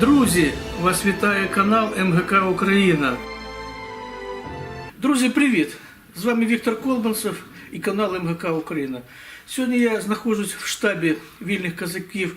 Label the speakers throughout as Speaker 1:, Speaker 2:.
Speaker 1: Друзі, вас вітає канал МГК Україна. Друзі, привіт! З вами Віктор Колбанцев і канал МГК Україна. Сьогодні я знаходжусь в штабі вільних казаків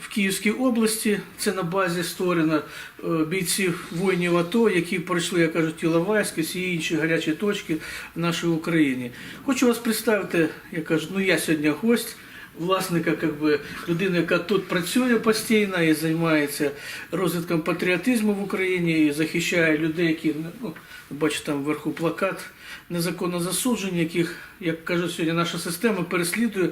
Speaker 1: в Київській області. Це на базі створено е, бійців воїнів АТО, які пройшли, як кажуть, Іловайськ і всі інші гарячі точки в нашій Україні. Хочу вас представити, я кажу, ну я сьогодні гость. Власника, как би, людини, яка тут працює постійно і займається розвитком патріотизму в Україні і захищає людей, які ну, бачите, там вверху плакат незаконно засуджені, яких, як каже сьогодні, наша система переслідує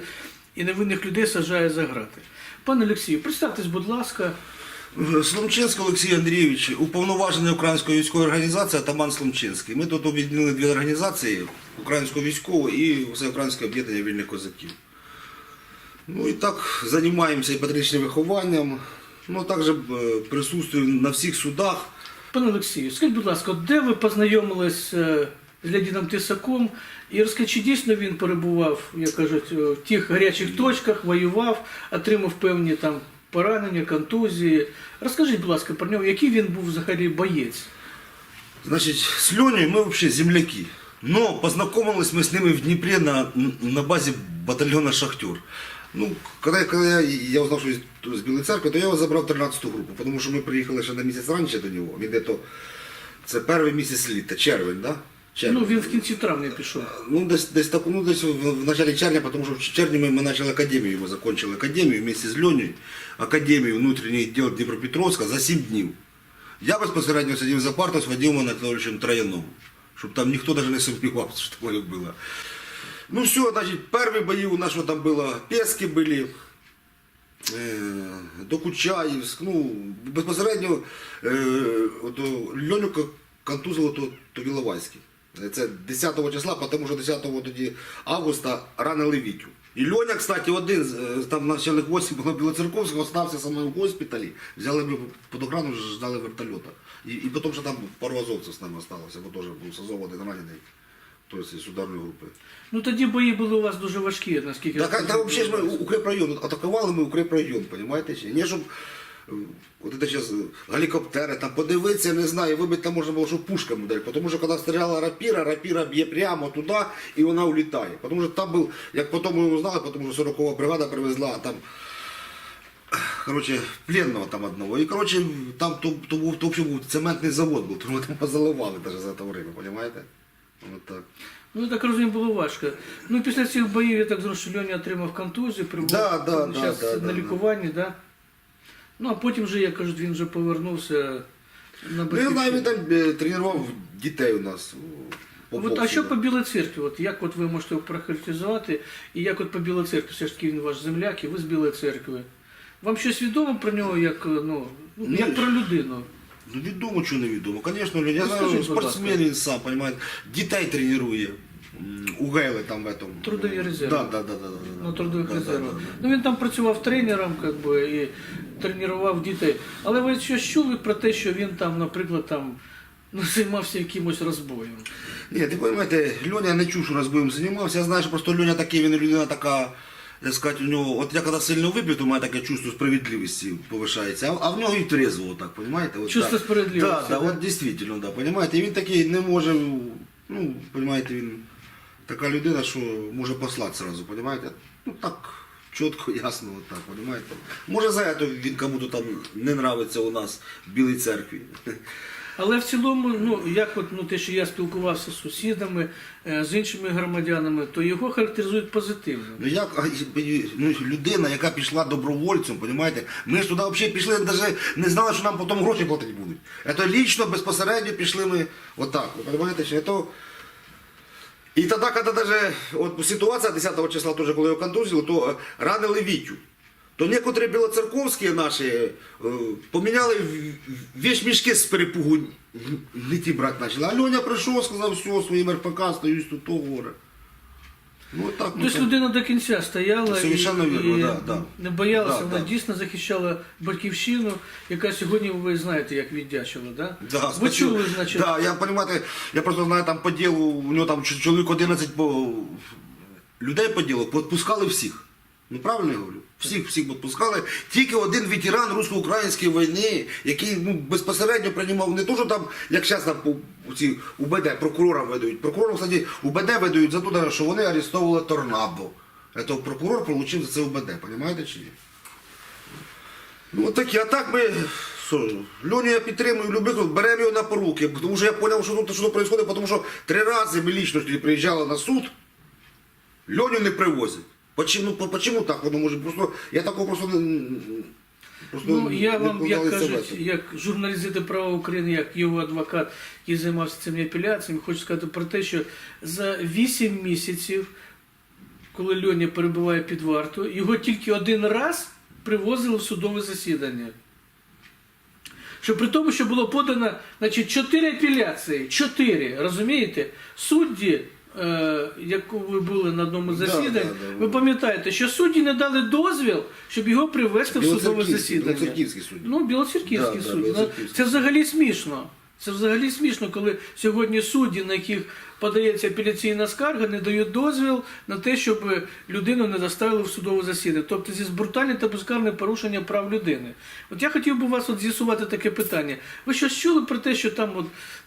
Speaker 1: і невинних людей саджає за грати. Пане Олексію, представтесь, будь ласка.
Speaker 2: Сломчинський Олексій Андрійович, уповноважений Української військової організації Атаман Сломчинський. Ми тут об'єднали дві організації Українську військову і Всеукраїнське об'єднання вільних козаків. Ну і так займаємося і патріотичним вихованням. Ну, також е, присутствуємо на всіх судах.
Speaker 1: Пане Олексію, скажіть, будь ласка, де ви познайомились е, з Леонідом Тисаком? І розкажіть, чи дійсно він перебував, як кажуть, в тих гарячих точках, воював, отримав певні там поранення, контузії. Розкажіть, будь ласка, про нього, який він був взагалі боєць?
Speaker 2: Значить, з Льонею ми взагалі земляки. Но познакомились мы с ними в Днепре на, на базе батальона «Шахтер». Ну, коли, коли я, я узнав, що він з Білої церкви, то я його забрав 13-ту групу, тому що ми приїхали ще на місяць раніше до нього. Він де-то, це перший місяць літа, червень, да? Червень.
Speaker 1: Ну, він в кінці травня пішов.
Speaker 2: Ну, десь, десь, так, ну, десь в, в начале червня, потому что в червні ми, ми почали академію, ми закончили академію вместе з Льонею, академію внутрішніх діл Дніпропетровська за 7 днів. Я безпосередньо сидів за партою з Вадимом Анатолійовичем Трояновим, щоб там ніхто навіть не сумнівався, що таке було. Ну все, значить, перші бої у нас що там було, Пески були, е, Докучаївськ, ну, безпосередньо е, от, Льоню к- контузило то, то Віловайський. Це 10 числа, тому що 10 тоді августа ранили Вітю. І Льоня, кстати, один, там начальник 8 було Білоцерковського, остався саме в госпіталі, взяли ми під охрану, ждали вертольота. І, і потім, що там пару азовців з нами залишилося, бо теж був Сазов ранений, тобто з ударної групи.
Speaker 1: Ну тоді бої були у вас дуже важкі, наскільки
Speaker 2: Так, а, та взагалі ж ми укрепрайон, атакували ми укрепрайон, розумієте? чи? Не щоб е, от це зараз гелікоптери, там подивитися, я не знаю, вибити там можна було, щоб пушками ударити. Тому що коли стріляла рапіра, рапіра б'є прямо туди і вона улітає. Тому що там був, як потім ми узнали, тому що 40-го бригада привезла там. Короче, пленного там одного. І короче, там то, то, був, то взагалі був цементний завод був, тому там позаливали навіть за це время, розумієте? От так.
Speaker 1: Ну, я так розумію, було важко. Ну, після цих боїв, я так зрозумів, що Льоня отримав контузію, прибув
Speaker 2: Да, да, да,
Speaker 1: зараз
Speaker 2: да,
Speaker 1: на лікуванні, да? Ну, а потім вже, як кажуть, він вже повернувся на
Speaker 2: Ну, я він
Speaker 1: батьківщину.
Speaker 2: там е, тренував дітей у нас. по
Speaker 1: От, а
Speaker 2: боксу,
Speaker 1: що
Speaker 2: да.
Speaker 1: по Білій церкві? От як от ви можете його прохарактеризувати? І як от по Білій церкві, все ж таки він ваш земляк, і ви з Білої церкви. Вам щось відомо про нього як, е, ну, ну, як про людину?
Speaker 2: Ну, відомо, що не відомо. Звісно, я
Speaker 1: Ну,
Speaker 2: знаю,
Speaker 1: скажіть,
Speaker 2: спортсмен він сам, понимаете, дітей тренує. У Гейли там в этом.
Speaker 1: Трудові резерви.
Speaker 2: Да, да, да, да, да,
Speaker 1: На трудових
Speaker 2: да, да,
Speaker 1: резервах.
Speaker 2: да, да.
Speaker 1: Ну він там працював тренером, как би, і тренував дітей. Але ви щось чули про те, що він там, наприклад, там ну, займався якимось розбоєм?
Speaker 2: Ні, ти розумієте, Льоня не чув, що розбоєм займався. Я знаю, що просто Льоня такий, він людина така, як сказати, у нього, от я коли сильно вип'ю, то у мене таке чувство справедливості повишається, а, а в нього і трезво, так? От,
Speaker 1: Чувство
Speaker 2: так.
Speaker 1: справедливості,
Speaker 2: Да, да,
Speaker 1: да?
Speaker 2: от дійсно, да, розумієте, і він такий не може, ну, розумієте, він така людина, що може послати сразу, розумієте? Ну так, чітко, ясно, от так, розумієте? Може за це він кому-то там не нравиться у нас в Білій церкві.
Speaker 1: Але в цілому, ну як от ну те, що я спілкувався з сусідами, е, з іншими громадянами, то його характеризують позитивно.
Speaker 2: Ну як ну, людина, яка пішла добровольцем, розумієте? Ми ж туди взагалі пішли, навіть не знали, що нам потім гроші платити будуть. Це лічно, безпосередньо пішли ми отак. Розумієте, що це... І тоді, коли даже, от ситуація 10 числа, теж, коли його контузили, то е, ранили Вітю. То некоторі білоцерковські наші е, поміняли в- вещмішки з перепугу, не ті брати почали. А Льоня прийшов, сказав, все, своїм РПК, стоюсь тут, то горе. Ну, так, ми
Speaker 1: Тобто людина до кінця стояла і,
Speaker 2: вірно,
Speaker 1: і
Speaker 2: да, да.
Speaker 1: не боялася,
Speaker 2: Да,
Speaker 1: вона
Speaker 2: да.
Speaker 1: дійсно захищала батьківщину, яка сьогодні ви знаєте, як віддячила, да?
Speaker 2: Да,
Speaker 1: ви
Speaker 2: спасибо.
Speaker 1: чули, значить,
Speaker 2: Да, я понимаете, я просто знаю там по ділу, у нього там чоловік 11 по... людей по ділу, відпускали всіх. Ну правильно я говорю? Всіх всіх відпускали. Тільки один ветеран русско-української війни, який ну, безпосередньо приймав не то, що там, як зараз там ці УБД, прокурора видають. Прокурору, кстати, УБД видають за те, що вони арестовували торнадо. Це прокурор отримав за це УБД, розумієте чи ні? Ну такі, а так ми. Льоню я підтримую, люблю, беремо його на поруки, тому що я зрозумів, що тут що відбувається, тому що три рази ми лічно приїжджали на суд, Льоню не привозять. Почему, по- почему так? Воно може просто. Я такого просто не. Просто
Speaker 1: Ну, я вам, як
Speaker 2: в
Speaker 1: кажуть,
Speaker 2: це.
Speaker 1: як журналіст права України, як його адвокат, який займався цими апеляціями, хочу сказати про те, що за 8 місяців, коли Льоня перебуває під вартою, його тільки один раз привозили в судове засідання. Що при тому, що було подано значить, 4 апеляції, 4, розумієте? Судді, е, як ви були на одному засіданні,
Speaker 2: да, да.
Speaker 1: ви пам'ятаєте, що судді не дали дозвіл, щоб його привезти в судове засідання.
Speaker 2: Білоцерківський судді.
Speaker 1: Ну, Білоцерківський
Speaker 2: Да, да,
Speaker 1: суд. Ну,
Speaker 2: Білоцерківський.
Speaker 1: Це взагалі смішно. Це взагалі смішно, коли сьогодні судді, на яких подається апеляційна скарга, не дають дозвіл на те, щоб людину не доставили в судове засідання. Тобто зі брутальне та безкарне порушення прав людини. От я хотів би вас от з'ясувати таке питання. Ви щось чули про те, що там, от,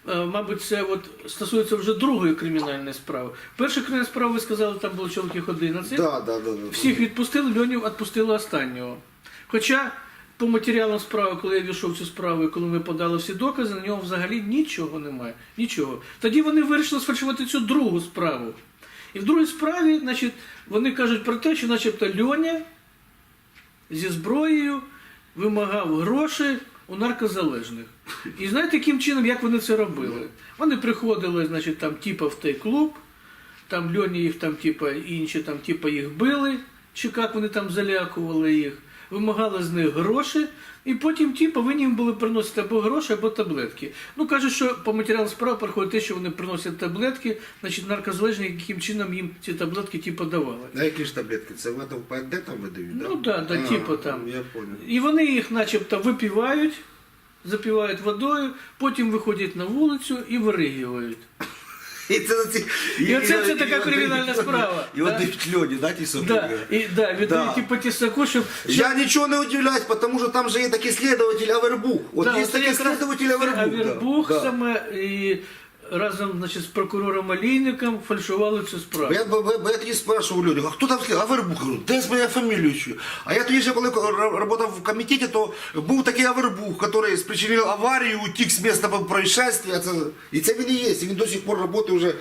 Speaker 1: е, мабуть, це от стосується вже другої кримінальної справи. Перша кримінальна справа, ви сказали, там було чоловіків 11.
Speaker 2: Да, да, да, да.
Speaker 1: Всіх відпустили, Льоню відпустили останнього. Хоча по матеріалам справи, коли я війшов цю справу, і коли ми подали всі докази, на нього взагалі нічого немає. Нічого. Тоді вони вирішили сфальшувати цю другу справу. І в другій справі, значить, вони кажуть про те, що начебто Льоня зі зброєю вимагав гроші у наркозалежних. І знаєте, яким чином, як вони це робили? Вони приходили, значить, там, типа в той клуб, там Льоні їх там, типа, інші там, типа, їх били, чи як вони там залякували їх, вимагали з них гроші, і потім ті повинні їм були приносити або гроші, або таблетки. Ну кажуть, що по матеріалам справи приходить те, що вони приносять таблетки, значить наркозалежні, яким чином їм ці таблетки ті подавали.
Speaker 2: А які ж таблетки? Це в ПНД там видають?
Speaker 1: Ну да, да,
Speaker 2: А,
Speaker 1: типу там.
Speaker 2: Я понял.
Speaker 1: І вони їх начебто випівають, запівають водою, потім виходять на вулицю і виригівають.
Speaker 2: І це, це,
Speaker 1: І оце це така кримінальна справа,
Speaker 2: І
Speaker 1: да?
Speaker 2: от льоді, да, ті собі?
Speaker 1: Да, і да, віддають
Speaker 2: Да.
Speaker 1: типу тісаку, щоб
Speaker 2: Я нічого не удивляюсь, тому що там же є такий слідователь Авербух. От
Speaker 1: Да,
Speaker 2: є такий слідователь Авербух.
Speaker 1: Авербух
Speaker 2: да.
Speaker 1: саме і разом значить, з прокурором Олійником фальшували цю справу.
Speaker 2: Я, бо, бо я тоді спрашивав людей, а хто там слід? Авербух? Де з моя фамілію? ще? А я тоді ще коли працював в комітеті, то був такий Авербух, який спричинив аварію, утік з місця происшествия. Це, і це він і є, і він до сих пор працює вже. е,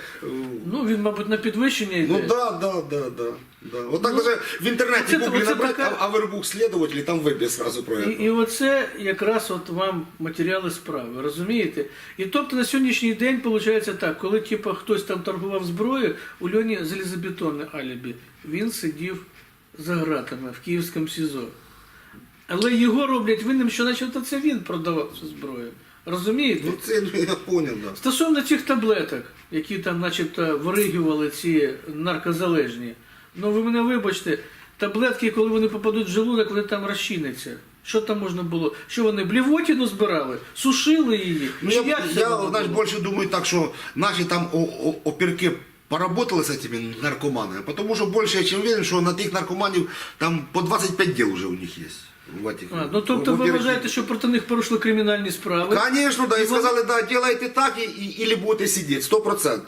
Speaker 1: Ну, він, мабуть, на підвищення йде.
Speaker 2: Ну да, да, да, да. да. Вот так даже в интернете
Speaker 1: оце-
Speaker 2: гуглі набрати,
Speaker 1: така-
Speaker 2: а- Авербух следователь, там вибір сразу про
Speaker 1: І,
Speaker 2: це.
Speaker 1: і оце якраз от вам матеріали справи, розумієте? І тобто на сьогоднішній день виходить так, коли типу, хтось там торгував зброєю, у Льоні залізобетонне алібі. Він сидів за гратами в Київському СІЗО. Але його роблять винним, що начебто це він продавав цю зброю. Розумієте?
Speaker 2: Ну це ну, я понял, да.
Speaker 1: Стосовно цих таблеток, які там начебто виригували ці наркозалежні, ну ви мене вибачте, таблетки, коли вони попадуть в желудок, вони там розчиняться. Що там можна було? Що вони блівотіну збирали, сушили її?
Speaker 2: Ну,
Speaker 1: Чи
Speaker 2: я,
Speaker 1: як це
Speaker 2: я
Speaker 1: було?
Speaker 2: знаешь, больше думаю так, что наши там о- о- оперки поработали с этими наркоманами, потому что больше я чем уверен, что на тих наркоманів там по 25 дел уже у них есть. В этих,
Speaker 1: А, ну тобто ви вважаєте, що проти них порушили кримінальні справи?
Speaker 2: Конечно, да,
Speaker 1: І
Speaker 2: і
Speaker 1: вони-
Speaker 2: сказали, да, делайте так, і, і, или будете сидіти, 100%.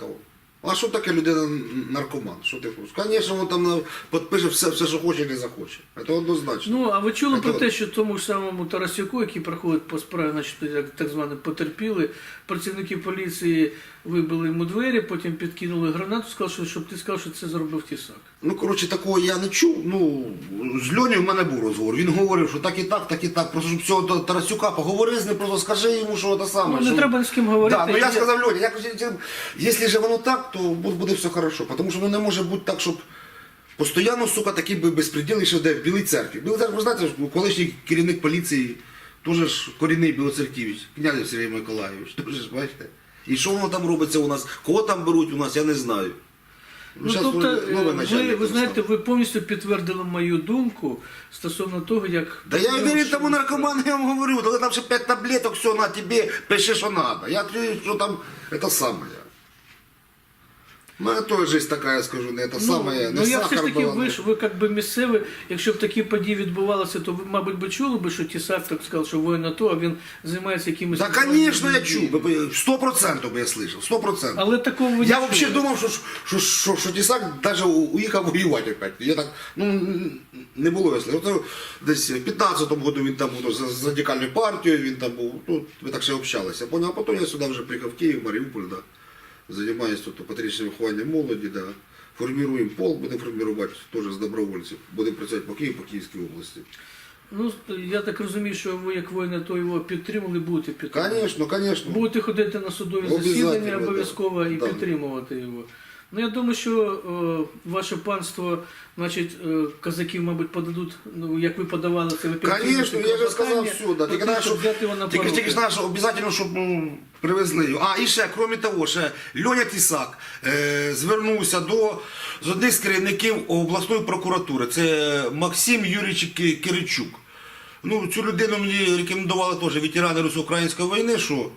Speaker 2: А що таке людина наркоман? Що ти хочеш? Звісно, він там на- підпише все, все, що хоче, не захоче. Це однозначно.
Speaker 1: Ну, а ви чули
Speaker 2: Так
Speaker 1: про те, що тому ж самому Тарасюку, який проходить по справі, значить, як так зване потерпіли, працівники поліції вибили йому двері, потім підкинули гранату, сказали, що щоб ти сказав, що це зробив тісак.
Speaker 2: Ну, коротше, такого я не чув. Ну, з Льоню в мене був розговор. Він говорив, що так і так, так і так. Просто щоб цього Та- Тарасюка поговори з ним, просто скажи йому, що це саме.
Speaker 1: Ну, не
Speaker 2: що...
Speaker 1: треба з ким говорити.
Speaker 2: Да, ну я сказав Льоні, я кажу, якщо воно так, то буде все хорошо. Тому що ну, не може бути так, щоб постійно, сука, такий би безпреділ, що де в Білій церкві. Білий церкві, ви знаєте, колишній керівник поліції, теж корінний Білоцерківець, князь Сергій Миколайович, теж бачите. І що воно там робиться у нас, кого там беруть у нас, я не знаю.
Speaker 1: Ну,
Speaker 2: Щас
Speaker 1: тобто,
Speaker 2: новий- новий
Speaker 1: ви,
Speaker 2: начальник
Speaker 1: ви знаєте, ви повністю підтвердили мою думку стосовно того, як...
Speaker 2: Да я вірю тому наркоману, я вам говорю, але там ще 5 таблеток, все, на тобі, пиши, що треба. Я тобі, що там, це саме. У мене теж життя така, я скажу, не те саме, не
Speaker 1: ну я все ж
Speaker 2: сахар
Speaker 1: таки, ви ж ви як би місцеві, якщо б такі події відбувалися, то ви, мабуть, би чули би, що Тісак так сказав, що воїн АТО, а він займається якимось...
Speaker 2: Да, конечно, я чув, сто процентів би я слышав, сто процентів.
Speaker 1: Але такого ви не
Speaker 2: Я
Speaker 1: чули.
Speaker 2: взагалі думав, що, що, що, що Тісак навіть уїхав воювати опять. Я так, ну, не було ясно. От, десь в 15-му году він там був за, за радикальну партію, він там був, ну, ми так ще общалися. Понял? А потім я сюди вже приїхав в Київ, Маріуполь, да. Займаюся тут патріотичним вихованням молоді, да. Форміруємо полк, будемо формувати теж з добровольців. Будемо працювати по Києву, по Київській області.
Speaker 1: Ну, я так розумію, що ви як воїни, то його підтримали, будете підтримувати.
Speaker 2: Звісно, звісно.
Speaker 1: Будете ходити на судові
Speaker 2: засідання
Speaker 1: засідання
Speaker 2: да.
Speaker 1: обов'язково і
Speaker 2: Да.
Speaker 1: підтримувати його. Ну я думаю, що е, ваше панство, значить, е, казаків, мабуть, подадуть, ну як ви подавали це, підтримуєте
Speaker 2: Конечно, я же сказал
Speaker 1: клопотання,
Speaker 2: все, Тільки
Speaker 1: те, щоб взяти його на
Speaker 2: тільки,
Speaker 1: поруки.
Speaker 2: тільки знаю, що обов'язково, щоб ну, привезли його. А, і ще, крім того, ще Льоня Тісак е, звернувся до з одних з керівників обласної прокуратури. Це Максим Юрійович Ки- Киричук. Ну, цю людину мені рекомендували теж ветерани русско-української війни, що.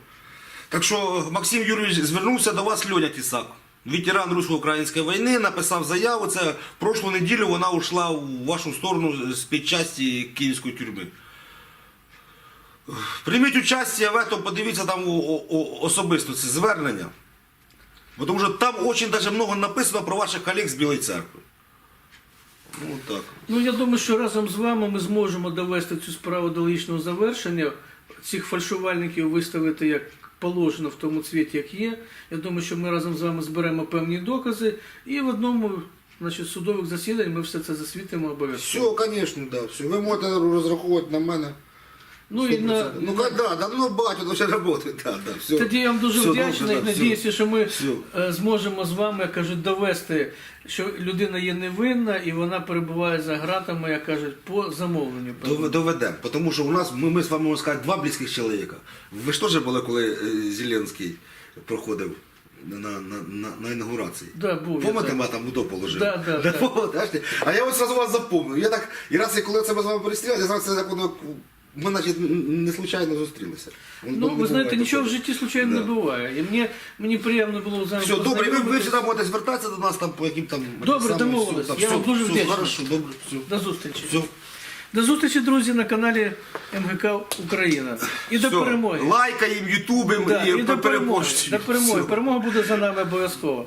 Speaker 2: Так що Максим Юрійович звернувся до вас Льоня Тісак. Ветеран русско-української війни написав заяву. Це прошлу неділю вона ушла в вашу сторону з підчасті київської тюрми. Прийміть участь в этом, подивіться там особисто це звернення. Тому що там дуже даже написано про ваших колег з Білої церкви. Ну так.
Speaker 1: Ну я думаю, що разом з вами ми зможемо довести цю справу до логічного завершення, цих фальшувальників виставити як положено в тому цвіті, як є. Я думаю, що ми разом з вами зберемо певні докази і в одному значить, судових засідань ми все це засвітимо обов'язково.
Speaker 2: Все, звісно, да, все. Ви можете розраховувати на мене.
Speaker 1: Ну і на,
Speaker 2: Ну да, да, ну батю, ну ще працює, да, да, все.
Speaker 1: Тоді я вам дуже
Speaker 2: Все,
Speaker 1: вдячний
Speaker 2: добре,
Speaker 1: і
Speaker 2: да,
Speaker 1: надіюся, що ми
Speaker 2: Все.
Speaker 1: е, зможемо з вами, як кажуть, довести, що людина є невинна і вона перебуває за ґратами, як кажуть, по замовленню.
Speaker 2: Дов- Доведемо, тому що у нас, ми, ми з вами можна сказати, два близьких чоловіка. Ви ж теж були, коли е, Зеленський проходив на, на, на, на інаугурації.
Speaker 1: Да, був я,
Speaker 2: Помните,
Speaker 1: так.
Speaker 2: ми там удо положив?
Speaker 1: Да, да, да.
Speaker 2: помните, бачите? А я ось сразу вас запомнив. Я так, і раз, я коли це ми з вами перестрілися, я зразу це як воно, ми, значить, не случайно зустрілися.
Speaker 1: Ну, ви знаєте, нічого в житті случайно не
Speaker 2: Да.
Speaker 1: буває. І мені, мені приємно було з вами
Speaker 2: Все, добре, ви, ви
Speaker 1: познайомитись.
Speaker 2: сюди можете звертатися до нас там по яким там...
Speaker 1: Добре,
Speaker 2: самим,
Speaker 1: домовились. Я вам дуже
Speaker 2: все,
Speaker 1: вдячний.
Speaker 2: Хорошо, добре, все.
Speaker 1: До зустрічі.
Speaker 2: Все.
Speaker 1: До зустрічі, друзі, на каналі МГК Україна. І до перемоги.
Speaker 2: Лайкаємо, ютубимо
Speaker 1: Да,
Speaker 2: і,
Speaker 1: і до перемоги. До перемоги.
Speaker 2: Все.
Speaker 1: Перемога буде за нами обов'язково.